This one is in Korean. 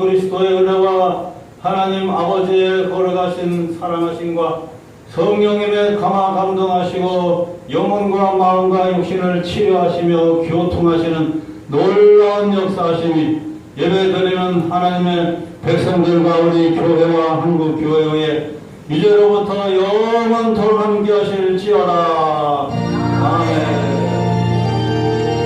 그리스도의 은혜와 하나님 아버지의 걸어가신 사랑하심과 성령님의 감화 감동하시고 영혼과 마음과 육신을 치료하시며 교통하시는 놀라운 역사하심이 예배드리는 하나님의 백성들과 우리 교회와 한국 교회에 이제로부터 영원토록 함께 하실지어다.